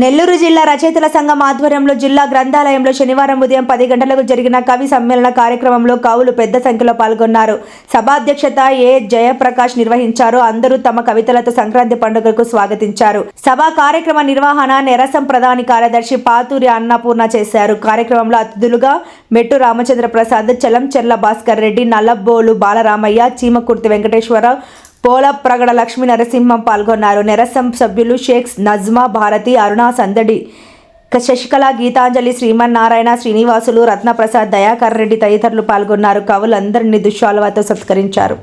నెల్లూరు జిల్లా రచయితల సంఘం ఆధ్వర్యంలో జిల్లా గ్రంథాలయంలో శనివారం ఉదయం పది గంటలకు జరిగిన కవి సమ్మేళన కార్యక్రమంలో కవులు పెద్ద సంఖ్యలో పాల్గొన్నారు. సభాధ్యక్షత ఏ జయప్రకాష్ నిర్వహించారు అందరూ తమ కవితలతో సంక్రాంతి పండుగకు స్వాగతించారు. సభా కార్యక్రమ నిర్వహణ నెరసం ప్రధాని కార్యదర్శి పాతూరి అన్నపూర్ణ చేశారు. కార్యక్రమంలో అతిథులుగా మెట్టు రామచంద్ర ప్రసాద్ చలంచెర్ల భాస్కర్ రెడ్డి నల్లబోలు బాలరామయ్య చీమకుర్తి వెంకటేశ్వరరావు పోల ప్రగడ లక్ష్మీ నరసింహం పాల్గొన్నారు. నిరసం సభ్యులు షేక్స్ నజ్మా భారతి అరుణ సందడి. శశికళ గీతాంజలి శ్రీమన్నారాయణ శ్రీనివాసులు రత్నప్రసాద్ దయాకర్ రెడ్డి తదితరులు పాల్గొన్నారు. కవులందరినీ దుశ్శాలువతో సత్కరించారు.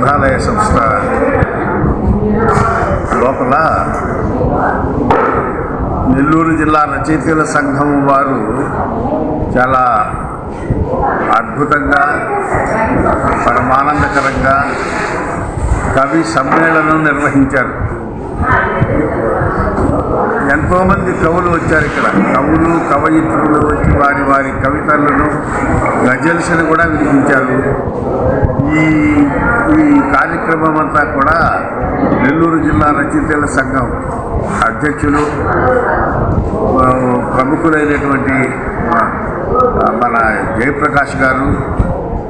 గ్రంథాలయ సంస్థ లోపల నెల్లూరు జిల్లా రచయితల సంఘం వారు చాలా అద్భుతంగా పరమానందకరంగా కవి సమ్మేళనం నిర్వహించారు. ఎంతోమంది కవులు వచ్చారు ఇక్కడ. కవులు కవయిత్రులు వచ్చి వారి వారి కవితలను గజల్స్ని కూడా వినిపించారు. ఈ ఈ కార్యక్రమం అంతా కూడా నెల్లూరు జిల్లా రచయితల సంఘం అధ్యక్షులు ప్రముఖులైనటువంటి మన జయప్రకాష్ గారు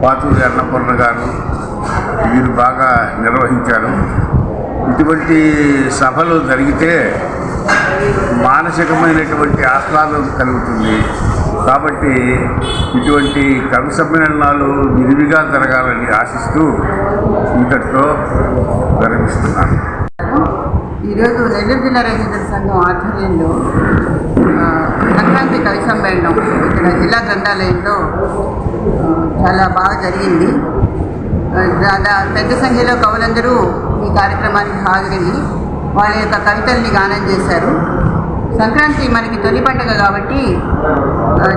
పాతూరి అన్నపూర్ణ గారు వీరు బాగా నిర్వహించారు. ఇటువంటి సభలు జరిగితే మానసికమైనటువంటి ఆహ్లాదం కలుగుతుంది. కాబట్టి ఇటువంటి కవి సమ్మేళనాలు విరివిగా జరగాలని ఆశిస్తూ ఇంతటితో విరమిస్తున్నాను ఈరోజు నెల్లూరు జిల్లా రచయితల సంఘం ఆధ్వర్యంలో సంక్రాంతి కవి సమ్మేళనం ఇక్కడ జిల్లా గ్రంథాలయంలో చాలా బాగా జరిగింది. దాదా పెద్ద సంఖ్యలో కవులందరూ ఈ కార్యక్రమానికి హాజరయ్యి వాళ్ళ యొక్క కవితల్ని గానం చేశారు. సంక్రాంతి మనకి తొలి పండుగ కాబట్టి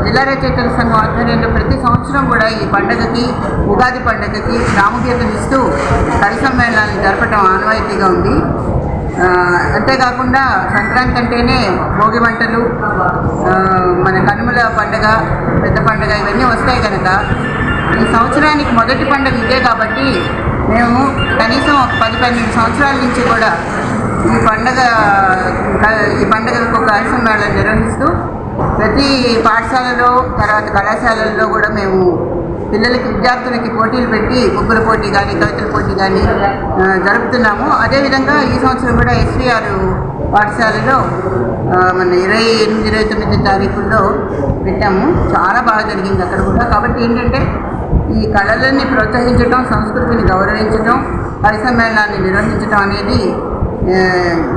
జిల్లా రచయితల సంఘం ఆధ్వర్యంలో ప్రతి సంవత్సరం కూడా ఈ పండుగకి ఉగాది పండుగకి ప్రాముఖ్యతనిస్తూ కవి సమ్మేళనాన్ని జరపడం ఆనవాయితీగా ఉంది. అంతేకాకుండా సంక్రాంతి అంటేనే భోగి మంటలు మన కనుమల పండగ పెద్ద పండగ ఇవన్నీ వస్తాయి కనుక ఈ సంవత్సరానికి మొదటి పండుగ ఇదే కాబట్టి మేము కనీసం ఒక పది పన్నెండు సంవత్సరాల నుంచి కూడా ఈ పండగ ఈ పండగలకు ఒక మేళ నిర్వహిస్తూ ప్రతి పాఠశాలలో తర్వాత కళాశాలల్లో కూడా మేము పిల్లలకి విద్యార్థులకి పోటీలు పెట్టి ముగ్గుల పోటీ కానీ కవితల పోటీ కానీ జరుపుతున్నాము. అదేవిధంగా ఈ సంవత్సరం కూడా ఎస్వీఆర్ పాఠశాలలో మన ఇరవై ఎనిమిది ఇరవై తొమ్మిది తారీఖుల్లో పెట్టాము. చాలా బాగా జరిగింది అక్కడ కూడా. కాబట్టి ఏంటంటే ఈ కళలని ప్రోత్సహించడం సంస్కృతిని గౌరవించడం పరిసమ్మేళనాన్ని నిర్వహించడం అనేది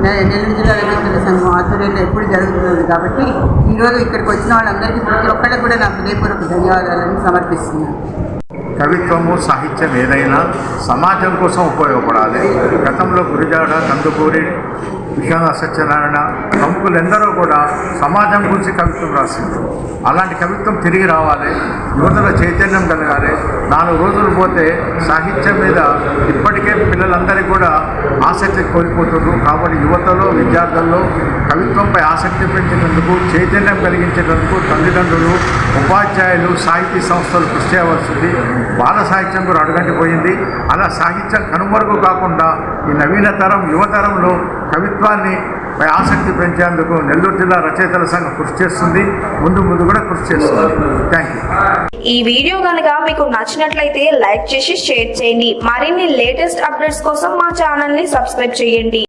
నెల్లూరు జిల్లా రచయితల సంఘం ఆధ్వర్యంలో ఎప్పుడు జరుగుతుంది కాబట్టి ఈరోజు ఇక్కడికి వచ్చిన వాళ్ళందరికీ ప్రతి ఒక్కళ్ళకి కూడా నా హృదయపూర్వక ధన్యవాదాలను సమర్పిస్తున్నాను. కవిత్వము సాహిత్యం ఏదైనా సమాజం కోసం ఉపయోగపడాలి. గతంలో గురిజాడ కందుకూరి విశ్వనాథ సత్యనారాయణ ప్రముఖులు ఎందరో కూడా సమాజం గురించి కవిత్వం రాసింది అలాంటి కవిత్వం తిరిగి రావాలి యువతలో చైతన్యం కలగాలి నాలుగు రోజులు పోతే సాహిత్యం మీద ఇప్పటికే పిల్లలందరికీ కూడా ఆసక్తి కోల్పోతున్నారు కాబట్టి యువతలో విద్యార్థుల్లో కవిత్వంపై ఆసక్తి పెంచేందుకు చైతన్యం కలిగించేందుకు తల్లిదండ్రులు ఉపాధ్యాయులు సాహితీ సంస్థలు కృషి చేయవలసింది. బాల సాహిత్యం కూడా అడుగంటిపోయింది. అలా సాహిత్యం కనుమరుగు కాకుండా ఈ నవీన తరం యువతరంలో కవిత్వాన్ని పై ఆసక్తి పెంచేందుకు నెల్లూరు జిల్లా రచయితల సంఘం కృషి చేస్తుంది. ముందు ముందు కూడా కృషి చేస్తుంది. థ్యాంక్ ఈ వీడియో కనుక మీకు నచ్చినట్లయితే లైక్ చేసి షేర్ చేయండి. మరిన్ని లేటెస్ట్ అప్డేట్స్ కోసం మా ఛానల్ని సబ్స్క్రైబ్ చేయండి.